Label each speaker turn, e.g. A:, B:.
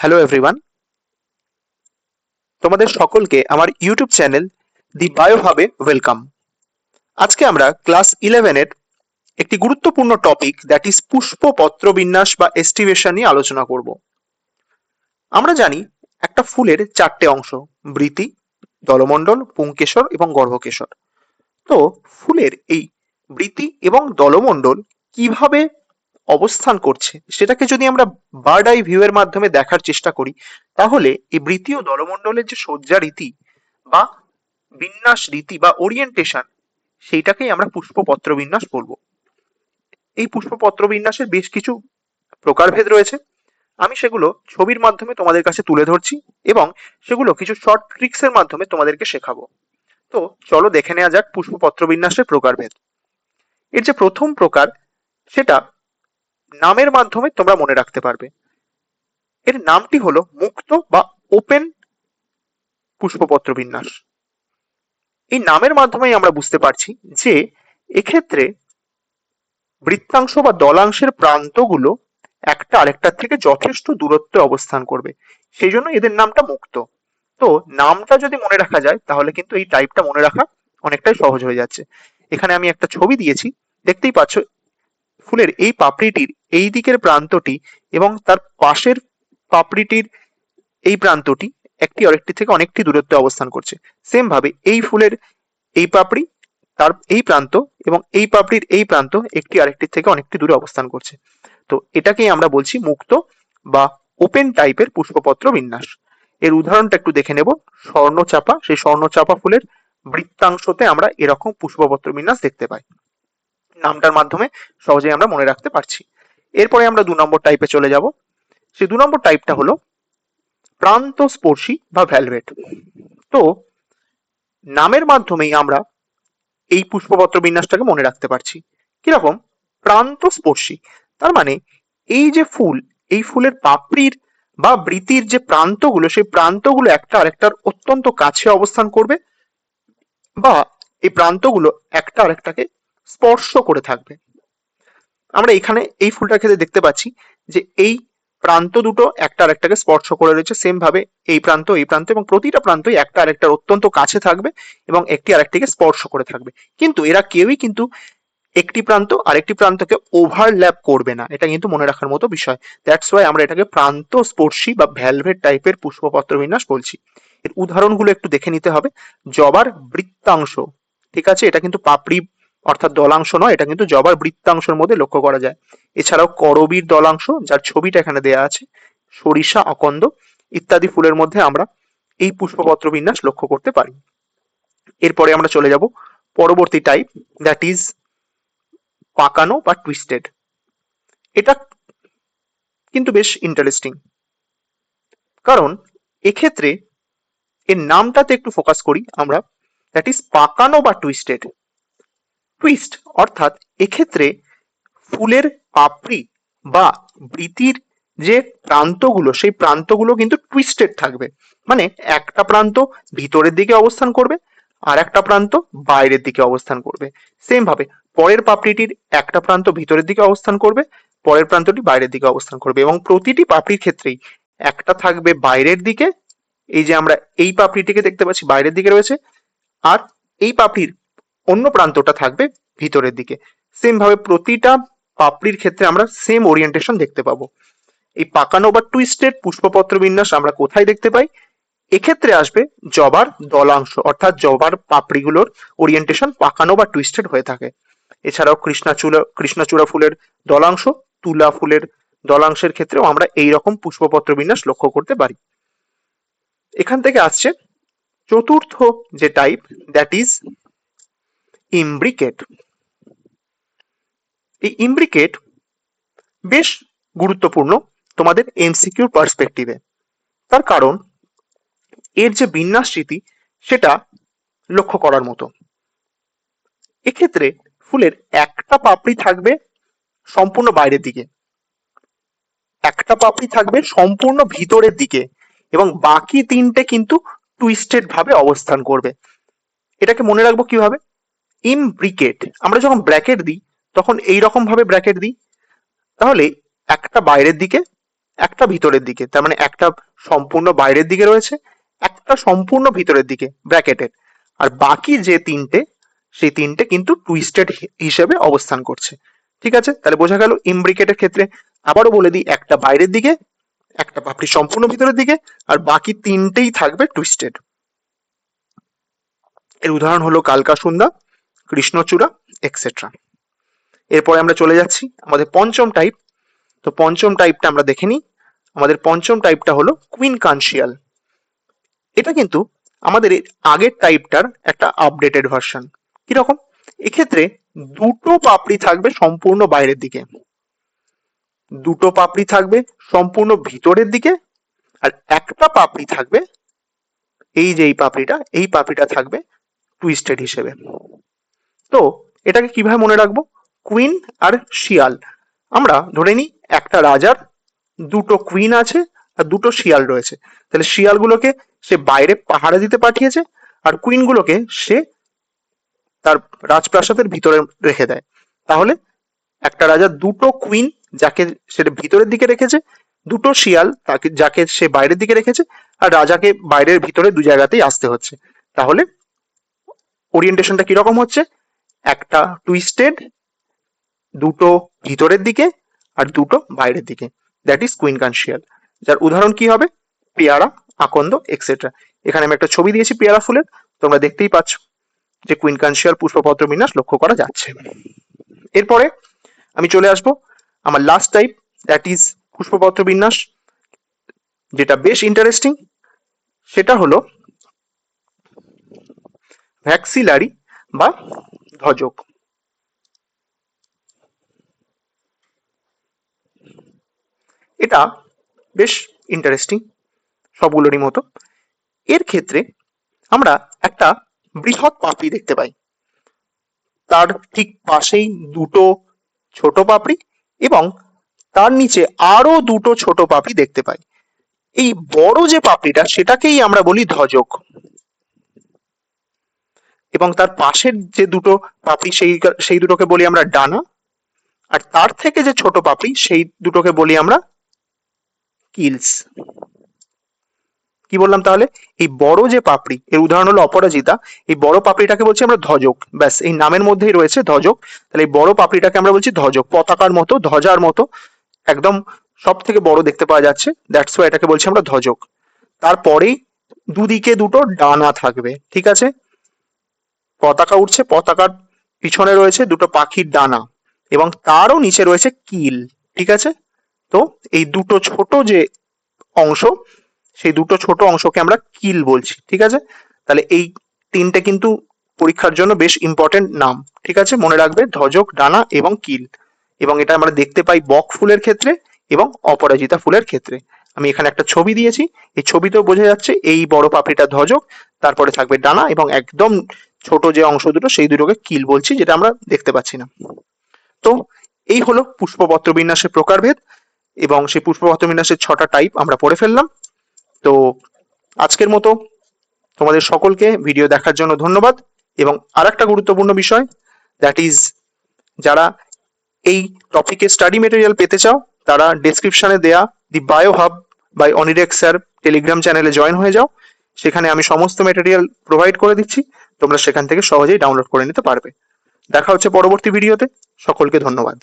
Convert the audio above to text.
A: Hello everyone তোমাদের সকলকে আমার ইউটিউব চ্যানেল দি বায়োভাবে ওয়েলকাম আজকে আমরা ক্লাস ইলেভেনের একটি গুরুত্বপূর্ণ টপিক দ্যাট ইজ পুষ্প পত্র বিন্যাস বা এস্টিভেশন নিয়ে আলোচনা করব। আমরা জানি একটা ফুলের চারটে অংশ, বৃতি, দলমণ্ডল, পুংকেশর এবং গর্ভকেশর। তো ফুলের এই বৃতি এবং দলমণ্ডল কীভাবে অবস্থান করছে, সেটাকে যদি আমরা বার্ড আই ভিউ এর মাধ্যমে দেখার চেষ্টা করি, তাহলে এই বৃত্তীয় দলমণ্ডলের যে সজ্জা রীতি বা বিন্যাস রীতি বা ওরিয়েন্টেশন সেইটাকেই আমরা পুষ্পপত্র বিন্যাস বলব। এই পুষ্পপত্র বিন্যাসের বেশ কিছু প্রকারভেদ রয়েছে। আমি সেগুলো ছবির মাধ্যমে তোমাদের কাছে তুলে ধরছি এবং সেগুলো কিছু শর্ট ট্রিক্স এর মাধ্যমে তোমাদেরকে শেখাবো। তো চলো দেখে নেওয়া যাক পুষ্পপত্র বিন্যাসের প্রকারভেদ। এর যে প্রথম প্রকার, সেটা নামের মাধ্যমে তোমরা মনে রাখতে পারবে। এর নামটি হলো মুক্ত বা ওপেন পুষ্পপত্র বিন্যাস। এই নামের মাধ্যমেই আমরা বুঝতে পারছি যে এক্ষেত্রে বৃত্তাংশ বা দলাংশের প্রান্তগুলো একটা আরেকটার থেকে যথেষ্ট দূরত্বে অবস্থান করবে। সেই জন্য এদের নামটা মুক্ত। তো নামটা যদি মনে রাখা যায়, তাহলে কিন্তু এই টাইপটা মনে রাখা অনেকটাই সহজ হয়ে যাচ্ছে। এখানে আমি একটা ছবি দিয়েছি। দেখতেই পাচ্ছ, ফুলের এই পাপড়িটির এই দিকের প্রান্তটি এবং তার পাশের পাপড়িটির এই প্রান্তটি একটি আরেকটি থেকে অনেকটি দূরত্বে অবস্থান করছে। সেম ভাবে এই ফুলের এই পাপড়ি, তার এই প্রান্ত এবং এই পাপড়ির এই প্রান্ত একটি আরেকটির থেকে অনেকটি দূরে অবস্থান করছে। তো এটাকেই আমরা বলছি মুক্ত বা ওপেন টাইপের পুষ্পপত্র বিন্যাস। এর উদাহরণটা একটু দেখে নেব। স্বর্ণচাপা, সেই স্বর্ণচাপা ফুলের বৃত্তাংশতে আমরা এরকম পুষ্পপত্র বিন্যাস দেখতে পাই। নামটার মাধ্যমে সহজেই আমরা মনে রাখতে পারছি। এরপরে আমরা দু নম্বর টাইপে চলে যাব। সেই দু নম্বর টাইপটা হলো প্রান্ত স্পর্শী বা ভ্যালভেট। তো নামের মাধ্যমেই আমরা এই পুষ্পপত্র বিন্যাসটাকে মনে রাখতে পারছি। কীরকম? প্রান্ত স্পর্শী তার মানে এই যে ফুল, এই ফুলের পাপড়ির বা বৃতির যে প্রান্তগুলো, সেই প্রান্তগুলো একটা আরেকটার অত্যন্ত কাছে অবস্থান করবে বা এই প্রান্তগুলো একটা আরেকটাকে স্পর্শ করে থাকবে। আমরা এখানে এই ফুলটার ক্ষেত্রে দেখতে পাচ্ছি যে এই প্রান্ত দুটো একটা আরেকটাকে স্পর্শ করে রয়েছে সেম ভাবে এই প্রান্ত এই প্রান্ত এবং প্রতিটা প্রান্তই একটা আরেকটার অত্যন্ত কাছে থাকবে এবং একটি আরেকটিকে স্পর্শ করে থাকবে। কিন্তু এরা কেউই কিন্তু একটি প্রান্ত আরেকটি প্রান্তকে ওভারল্যাপ করবে না। এটা কিন্তু মনে রাখার মতো বিষয়। দ্যাটস ওয়াই আমরা এটাকে প্রান্ত স্পর্শী বা ভ্যালভেট টাইপের পুষ্পপত্র বিন্যাস বলছি। এর উদাহরণগুলো একটু দেখে নিতে হবে। জবার বৃত্তাংশ। ঠিক আছে? এটা কিন্তু পাপড়ি অর্থাৎ দলাংশ নয়, এটা কিন্তু জবার বৃত্তাংশের মধ্যে লক্ষ্য করা যায়। এছাড়াও করবীর দলাংশ, যার ছবিটা এখানে দেয়া আছে, সরিষা অকন্দ ইত্যাদি ফুলের মধ্যে আমরা এই পুষ্পপত্র বিন্যাস লক্ষ্য করতে পারি। এরপরে আমরা চলে যাব পরবর্তী টাইপ দ্যাট ইজ পাকানো বা টুইস্টেড এটা কিন্তু বেশ ইন্টারেস্টিং কারণ এক্ষেত্রে এর নামটাতে একটু ফোকাস করি আমরা দ্যাট ইজ পাকানো বা টুইস্টেড টুইস্ট অর্থাৎ এক্ষেত্রে ফুলের পাপড়ি বা বৃতির যে প্রান্তগুলো, সেই প্রান্তগুলো কিন্তু টুইস্টেড থাকবে। মানে একটা প্রান্ত ভিতরের দিকে অবস্থান করবে আর একটা প্রান্ত বাইরের দিকে অবস্থান করবে। সেম ভাবে পরের পাপড়িটির একটা প্রান্ত ভিতরের দিকে অবস্থান করবে, পরের প্রান্তটি বাইরের দিকে অবস্থান করবে এবং প্রতিটি পাপড়ির ক্ষেত্রেই একটা থাকবে বাইরের দিকে। এই যে আমরা এই পাপড়িটিকে দেখতে পাচ্ছি, বাইরের দিকে রয়েছে। আর এই পাপড়ির অন্য প্রান্তটা থাকবে ভিতরের দিকে। সেম ভাবে প্রতিটা পাপড়ির ক্ষেত্রে আমরা সেম ওরিয়েন্টেশন দেখতে পাবো। এই পাকানো বা টুইস্টেড পুষ্পপত্র বিন্যাস আমরা কোথায় দেখতে পাই? এক্ষেত্রে আসবে জবার দলাংশ, অর্থাৎ জবার পাপড়িগুলোর ওরিয়েন্টেশন পাকানো বা টুইস্টেড হয়ে থাকে। এছাড়াও কৃষ্ণাচূড়া কৃষ্ণচূড়া ফুলের দলাংশ, তুলা ফুলের দলাংশের ক্ষেত্রেও আমরা এই রকম পুষ্পপত্র বিন্যাস লক্ষ্য করতে পারি। এখান থেকে আসছে চতুর্থ যে টাইপ দ্যাট ইজ ইমব্রিকেট এই ইমব্রিকেট বেশ গুরুত্বপূর্ণ তোমাদের এমসিকিউর পার্সপেক্টিভে। তার কারণ, এর যে বিন্যাস স্মৃতি সেটা লক্ষ্য করার মতো। এক্ষেত্রে ফুলের একটা পাপড়ি থাকবে সম্পূর্ণ বাইরের দিকে। একটা পাপড়ি থাকবে সম্পূর্ণ ভিতরের দিকে এবং বাকি তিনটে কিন্তু টুইস্টেড ভাবে অবস্থান করবে। এটাকে মনে রাখব কীভাবে? ইমব্রিকেট আমরা যখন ব্র্যাকেট দিই, তখন এই রকম ভাবে ব্র্যাকেট দিই, তাহলে একটা বাইরের দিকে, একটা ভিতরের দিকে, তার মানে একটা সম্পূর্ণ বাইরের দিকে রয়েছে, একটা সম্পূর্ণ ভিতরের দিকে ব্র্যাকেটের আর বাকি যে তিনটে, সেই তিনটে কিন্তু টুইস্টেড হিসেবে অবস্থান করছে। ঠিক আছে? তাহলে বোঝা গেল ইমব্রিকেটের ক্ষেত্রে আবারও বলে দিই, একটা বাইরের দিকে, একটা পাপড়ি সম্পূর্ণ ভিতরের দিকে, আর বাকি তিনটেই থাকবে টুইস্টেড এর উদাহরণ হলো কালকা কালকাসুন্দা কৃষ্ণচূড়া এক্সেট্রা এরপরে আমরা চলে যাচ্ছি আমাদের পঞ্চম টাইপ তো পঞ্চম টাইপটা আমরা দেখে নিই। আমাদের পঞ্চম টাইপটা হলো কুইন কানশিয়াল এটা কিন্তু আমাদের আগের টাইপটার একটা আপডেটেড ভার্সন কীরকম? এক্ষেত্রে দুটো পাপড়ি থাকবে সম্পূর্ণ বাইরের দিকে। দুটো পাপড়ি থাকবে সম্পূর্ণ ভিতরের দিকে আর একটা পাপড়ি থাকবে, এই যে এই পাপড়িটা এই পাপড়িটা থাকবে টুইস্টেড হিসেবে। তো এটাকে কীভাবে মনে রাখব? কুইন আর শিয়াল। আমরা ধরে নিই একটা রাজার দুটো কুইন আছে আর দুটো শিয়াল রয়েছে। তাহলে শিয়ালগুলোকে সে বাইরে পাহারা দিতে পাঠিয়েছে আর কুইনগুলোকে সে তার রাজপ্রাসাদের ভিতরে রেখে দেয়। তাহলে একটা রাজা দুটো কুইন যাকে সেটা ভিতরের দিকে রেখেছে, দুটো শিয়াল তাকে যাকে সে বাইরের দিকে রেখেছে আর রাজাকে বাইরের ভিতরে দু জায়গাতেই আসতে হচ্ছে। তাহলে ওরিয়েন্টেশনটা কীরকম হচ্ছে? একটা টুইস্টেড দুটো ভিতরের দিকে আর দুটো বাইরের দিকে। দ্যাট ইজ কুইন কানশিয়াল যার উদাহরণ কি হবে? পেয়ারা, আকন্দ এক্সেট্রা এখানে আমি একটা ছবি দিয়েছি পেয়ারা ফুলের। তোমরা দেখতেই পাচ্ছ যে কুইন কানশিয়াল পুষ্পপত্র বিন্যাস লক্ষ্য করা যাচ্ছে। এরপরে আমি চলে আসব আমার লাস্ট টাইপ দ্যাট ইজ পুষ্পপত্র বিন্যাস। যেটা বেশ ইন্টারেস্টিং সেটা হলো ভ্যাক্সিলারি বা ধ্বজক। এটা বেশ ইন্টারেস্টিং সবগুলোরই মতো। এর ক্ষেত্রে আমরা একটা বৃহৎ পাপড়ি দেখতে পাই। তার ঠিক পাশেই দুটো ছোট পাপড়ি এবং তার নিচে আরও দুটো ছোট পাপড়ি দেখতে পাই। এই বড় যে পাপড়িটা সেটাকেই আমরা বলি ধ্বজক। এবং তার পাশের যে দুটো পাপড়ি, সেই সেই দুটোকে বলি আমরা ডানা। আর তার থেকে যে ছোট পাপড়ি, সেই দুটোকে বলি আমরা কিলস। কি বললাম তাহলে? এই বড় যে পাপড়ি, এর উদাহরণ হলো অপরাজিতা। এই বড় পাপড়িটাকে বলছি আমরা ধ্বজক ব্যাস, এই নামের মধ্যেই রয়েছে ধ্বজক তাহলে এই বড় পাপড়িটাকে আমরা বলছি ধ্বজক পতাকার মতো, ধ্বজার মতো, একদম সব থেকে বড় দেখতে পাওয়া যাচ্ছে। দ্যাটস ওয়াই এটাকে বলছি আমরা ধ্বজক তারপরেই দুদিকে দুটো ডানা থাকবে, ঠিক আছে? পতাকা উঠছে পতাকার পিছনে রয়েছে দুটো পাখির ডানা এবং তারও নিচে রয়েছে কিল, ঠিক আছে? তো এই দুটো ছোট যে অংশ, সেই দুটো ছোট অংশকে আমরা কিল বলছি, ঠিক আছে? তাহলে এই তিনটে কিন্তু পরীক্ষার জন্য বেশ ইম্পর্টেন্ট নাম, ঠিক আছে? মনে রাখবে ধ্বজক, ডানা এবং কিল। এবং এটা আমরা দেখতে পাই বক ফুলের ক্ষেত্রে এবং অপরাজিতা ফুলের ক্ষেত্রে। আমি এখানে একটা ছবি দিয়েছি, এই ছবিতেও বোঝা যাচ্ছে এই বড় পাপড়িটা ধ্বজক, তারপরে থাকবে ডানা এবং একদম ছোট যে অংশ দুটো, সেই দুটোকে কিল বলছি, যেটা আমরা দেখতে পাচ্ছি না। তো এই হলো পুষ্পপত্র বিন্যাসের প্রকারভেদ, এবং সেই পুষ্পপত্র বিন্যাসের ছটা টাইপ আমরা পড়ে ফেললাম। তো আজকের মতো তোমাদের সকলকে ভিডিও দেখার জন্য ধন্যবাদ, এবং আর একটা গুরুত্বপূর্ণ বিষয় দ্যাট ইজ যারা এই টপিকে স্টাডি মেটেরিয়াল পেতে চাও, তারা ডেসক্রিপশনে দেয়া the bio hub by Anirek sir Telegram চ্যানেলে জয়েন হয়ে যাও। সেখানে আমি সমস্ত মেটেরিয়াল প্রোভাইড করে দিচ্ছি। তোমরা সেখান থেকে সহজেই ডাউনলোড করে নিতে পারবে। দেখা হচ্ছে পরবর্তী ভিডিওতে সকলকে ধন্যবাদ।